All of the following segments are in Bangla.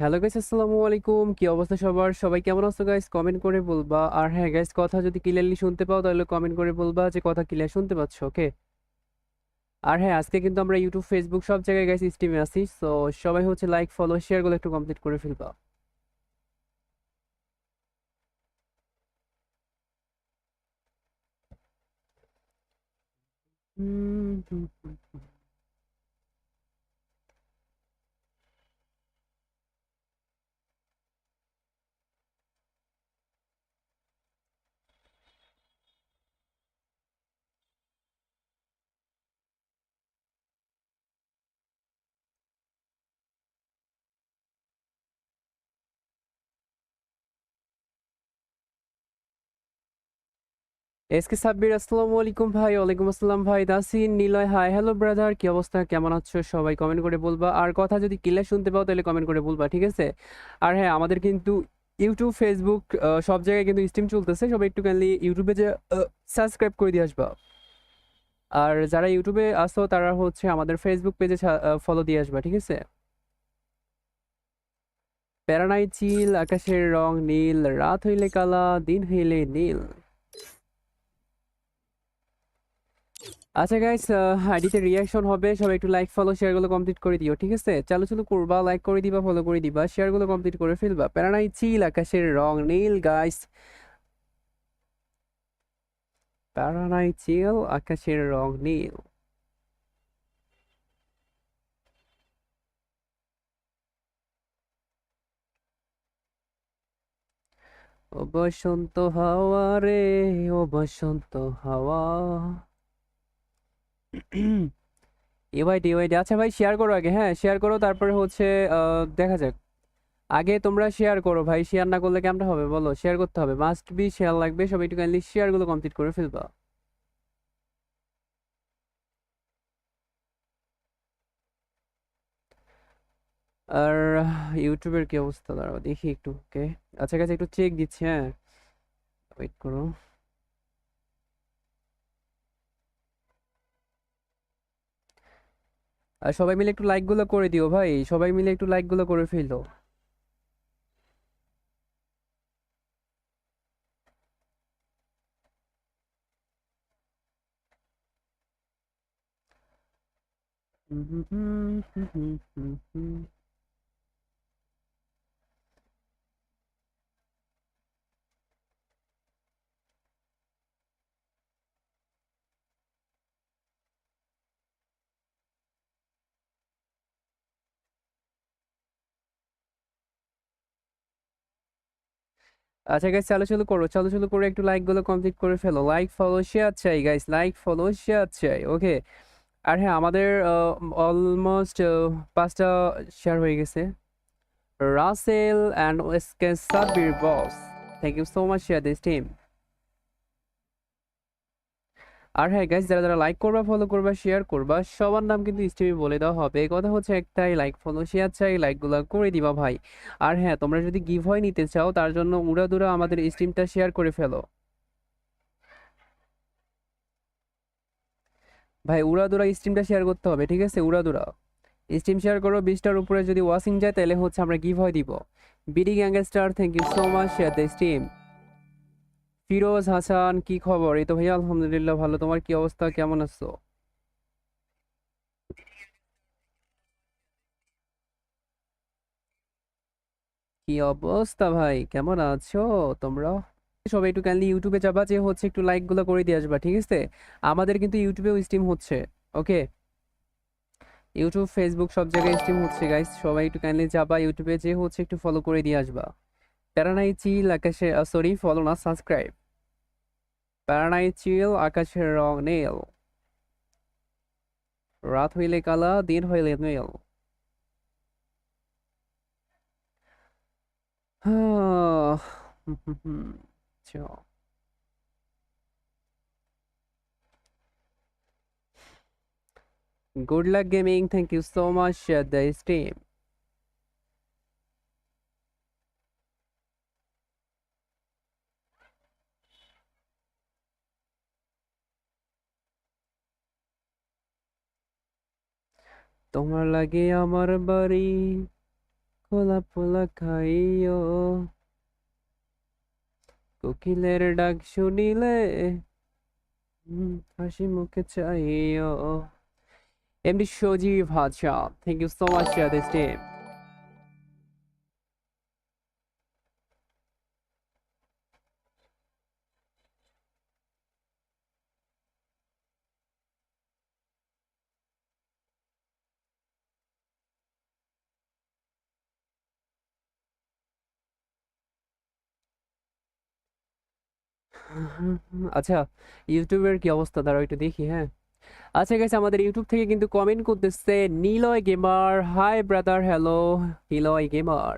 হ্যালো গাইস, আসসালামু আলাইকুম। কি অবস্থা সবার? সবাই কেমন আছো গাইস? কমেন্ট করে বলবা। আর হ্যাঁ গাইস, কথা যদি ক্লিয়ারলি শুনতে পাও তাহলে কমেন্ট করে বলবা যে কথা ক্লিয়ার শুনতে পাচ্ছ ওকে আর হ্যাঁ আজকে কিন্তু আমরা ইউটিউব ফেসবুক সব জায়গায় গাইস স্ট্রিমে আছি সো সবাই হচ্ছে লাইক ফলো শেয়ারগুলো একটু কমপ্লিট করে ফেলবা। হুম। এসকে সাব্বির, আসসালামু আলাইকুম ভাই, ওয়ালাইকুম আসসালাম ভাই, Tasin, Niloy, hi, hello brother, কি অবস্থা? কেমন আছো? সবাই কমেন্ট করে বলবা। আর কথা যদি ক্লিয়ার শুনতে পাও, তাহলে কমেন্ট করে বলবা, ঠিক আছে? আর হ্যাঁ আমাদের কিন্তু ইউটিউব ফেসবুক সব জায়গায় কিন্তু স্ট্রিম চলতেছে। সবাই একটু কাইন্ডলি ইউটিউবে যে সাবস্ক্রাইব করে দিয়ে আসবা। আর যারা ইউটিউবে আসো তারা হচ্ছে আমাদের ফেসবুক পেজে ফলো দিয়ে আসবা, ঠিক আছে? প্যারানাই চিল, আকাশের রং নীল, রাত হইলে কালা, দিন হইলে নীল। আচ্ছা গাইস আইডিতে রিয়াকশন হবে, সবাই একটু লাইক ফলো শেয়ারগুলো কমপ্লিট করে দিও, ঠিক আছে? চালু চালু করবা লাইক করে দিবা ফলো করে দিবা শেয়ারগুলো কমপ্লিট করে ফেলবা। প্যারানাই চিল আকাশের রং নীল গাইস প্যারানাই চিল আকাশের রং নীল। ও বসন্ত হাওয়া রে, ও বসন্ত হাওয়া। এওয়াইডি এওয়াইডি আচ্ছা ভাই শেয়ার করো আগে। হ্যাঁ শেয়ার করো, তারপরে হচ্ছে দেখা যাক। আগে তোমরা শেয়ার করো ভাই শেয়ার না করলে কেমন হবে বলো? শেয়ার করতে হবে। মাস্ট বি শেয়ার লাগবে সবাই একটু কাইন্ডলি শেয়ারগুলো কমপ্লিট করে ফেলবা। আর ইউটিউবের কি অবস্থা? দাঁড়াও, দেখি একটু ওকে আচ্ছা কাছে একটু চেক দিচ্ছি হ্যাঁ। ওয়েট করো। আর সবাই মিলে একটু লাইকগুলো করে দিও ভাই, সবাই মিলে একটু লাইকগুলো করে ফেলো। আচ্ছা গাইস চালু চালু করো, চালু চালু করে একটু লাইকগুলো কমপ্লিট করে ফেলো। লাইক ফলো শেয়ার চাই গাইস লাইক ফলো শেয়ার চাই ওকে আর হ্যাঁ আমাদের অলমোস্ট পাঁচটা শেয়ার হয়ে গেছে। Rasel and Sabbir boss thank you so much share this team আর হ্যাঁ গাইস যারা যারা লাইক করবা ফলো করবা শেয়ার করবা, সবার নাম কিন্তু স্ট্রিমে বলে দেওয়া হবে। কথা হচ্ছে একটাই লাইক ফলো শেয়ার চাই লাইকগুলো করে দিবা ভাই। আর হ্যাঁ তোমরা যদি গিভ হয় নিতে চাও, তার জন্য উড়াদুরা আমাদের স্ট্রিমটা শেয়ার করে ফেলো। ভাই উড়াদুরা স্ট্রিমটা শেয়ার করতে হবে, ঠিক আছে? উড়াদুরা স্ট্রিম শেয়ার করো বিশটার উপরে যদি ওয়াচিং যায়, তাহলে হচ্ছে আমরা গিভ হয় দিব। BD gangster thank you so much share the stream Firoz Hasan, কি খবর? এই তো ভাইয়া, আলহামদুলিল্লাহ ভালো। তোমার কি অবস্থা? কেমন আছো? কি অবস্থা ভাই? কেমন আছো তোমরা? সবাই একটু কাইন্ডলি ইউটিউবে যাবা, যে হচ্ছে একটু লাইকগুলো করে দিয়ে আসবা, ঠিক আছে? আমাদের কিন্তু ইউটিউবেও স্ট্রিম হচ্ছে ওকে ইউটিউব ফেসবুক সব জায়গায় স্ট্রিম হচ্ছে গাইস সবাই একটু কাইন্ডলি যাবা ইউটিউবে যে হচ্ছে একটু ফলো করে দিয়ে আসবা। প্যারানাই চিল আকাশে সরি ফলো না সাবস্ক্রাইব প্যারানাই চিল আকাশের রং নীল রাত হইলে কালা দিন হইলে নীল Ciao. Good luck gaming. Thank you so much. Share the stream. তোমার লাগে আমার বাড়ি। খোলা ফোলা খাইও। কোকিলের ডাক শুনিলে হাসি মুখে চাইও। এমনি সজীব হাজা thank you so much for this team আচ্ছা ইউটিউবের কি অবস্থা? দাঁড়াও একটু দেখি হ্যাঁ। আচ্ছা গেছে আমাদের ইউটিউব থেকে কিন্তু কমেন্ট করতেছে, Niloy gamer hi brother hello Niloy gamer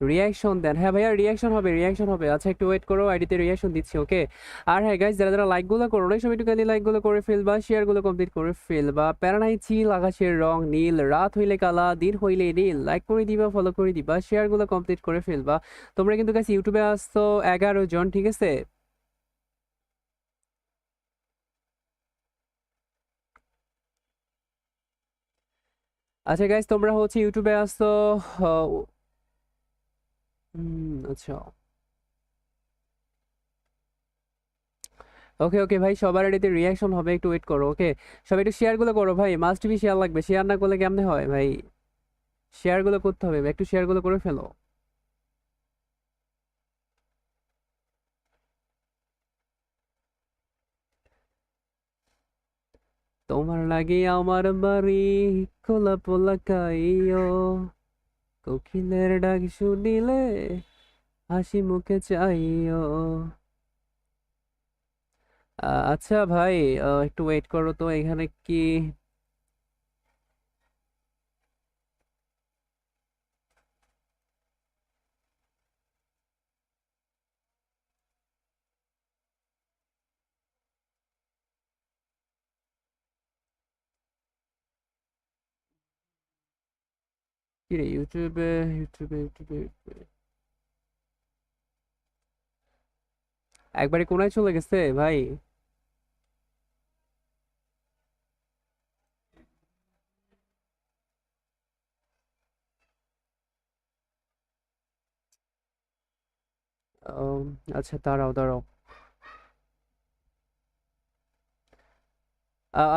reaction দেন। হ্যাঁ ভাইয়া রিয়াকশন হবে রিয়াকশন হবে। আচ্ছা একটু ওয়েট করো আইডিতে রিয়াকশন দিচ্ছি ওকে আর হ্যাঁ গাইজ যারা যারা লাইকগুলো করো না সব একটুখানি লাইকগুলো করে ফেলবা শেয়ারগুলো কমপ্লিট করে ফেলবা। প্যারানাই চিল আকাশের রং নীল, রাত হইলে কালা, দিন হইলে নীল। লাইক করে দিবা ফলো করে দিবা শেয়ারগুলো কমপ্লিট করে ফেলবা। তোমরা কিন্তু গাইজ ইউটিউবে আসছো, এগারো জন, ঠিক আছে? আচ্ছা গাইজ তোমরা হচ্ছে ইউটিউবে হুম আচ্ছা। ওকে ওকে ভাই, সবার এটাতে রিয়াকশন হবে, একটু ওয়েট করো ওকে সবাই একটু শেয়ারগুলো করো, ভাই মাস্ট বি শেয়ার লাগবে শেয়ার না করলে কেমনে হয়, ভাই? শেয়ারগুলো করতে হবে, একটু শেয়ারগুলো করে ফেলো। তোমার লাগে আমার বাড়ি খোলা পোলা খাইও কোকিলের ডাক শুনিলে হাসি মুখে চাইও। আচ্ছা ভাই একটু ওয়েট করো তো, এখানে কি? রে ইউটিউবে ইউটিউবে ইউটিউবে একবারে কোনায় চলে গেছে, ভাই। আচ্ছা দাঁড়াও দাঁড়াও।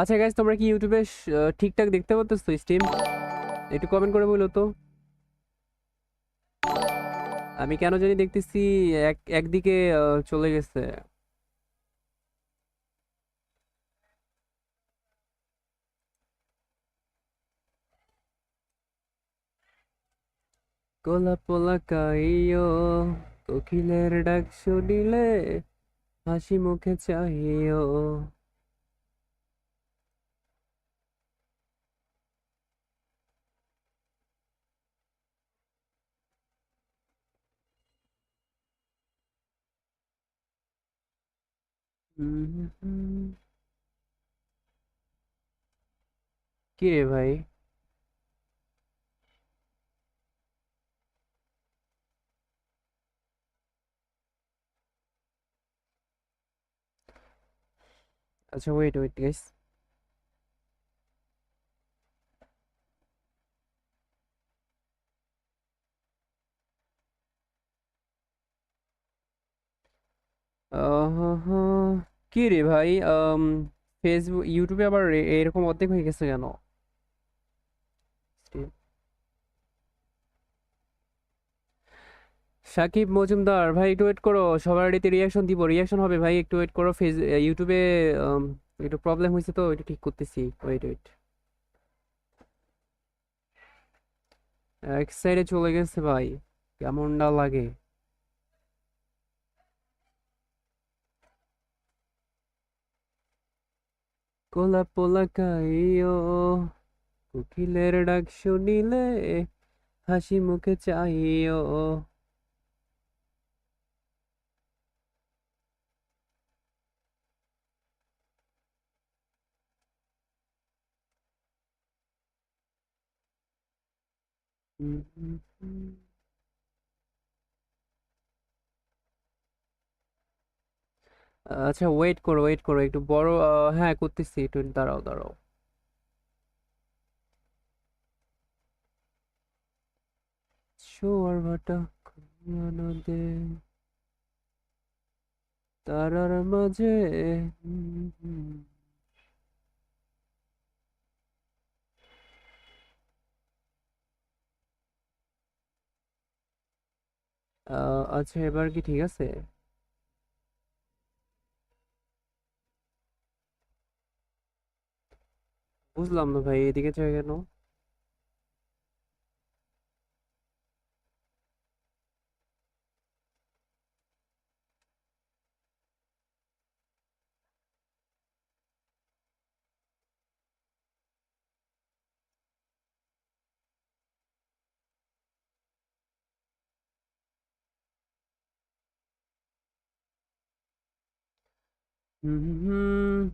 আচ্ছা গাইজ তোমরা কি ইউটিউবে ঠিকঠাক দেখতে পাচ্ছ স্ট্রিম একটু কমেন্ট করে বলো তো। আমি কেন জানি দেখতেছি এক, একদিকে চলে গেছে। কোলা পোলা কাইও কোকিলের ডাক শুনিলে হাসি মুখে চাইও উম, কি রে ভাই? আচ্ছা ওয়েট ওয়েট গাইস কি রে ভাই? ফেসবুক ইউটিউবে আবার এরকম অর্ধেক হয়ে গেছে কেন? সাকিব মজুমদার ভাই একটু ওয়েট করো সবার আইডিতে রিয়াকশন দিব। রিয়াকশন হবে ভাই একটু ওয়েট করো। ফেস ইউটিউবে একটু প্রবলেম হয়েছে তো একটু ঠিক করতেছি। ওয়েট ওয়েট এক সাইডে চলে গেছে ভাই কেমনটা লাগে? কোলা পোলা খাইও। কোকিলের ডাক শুনিলে হাসি মুখে চাইও। হুম, আচ্ছা ওয়েট করো ওয়েট করো, একটু বড় হ্যাঁ করতেছি, একটু দাঁড়াও দাঁড়াও। জোয়ার ভাটা তারার মাঝে আচ্ছা এবার কি ঠিক আছে? বুঝলাম না ভাই এদিকে চাই কেন হুম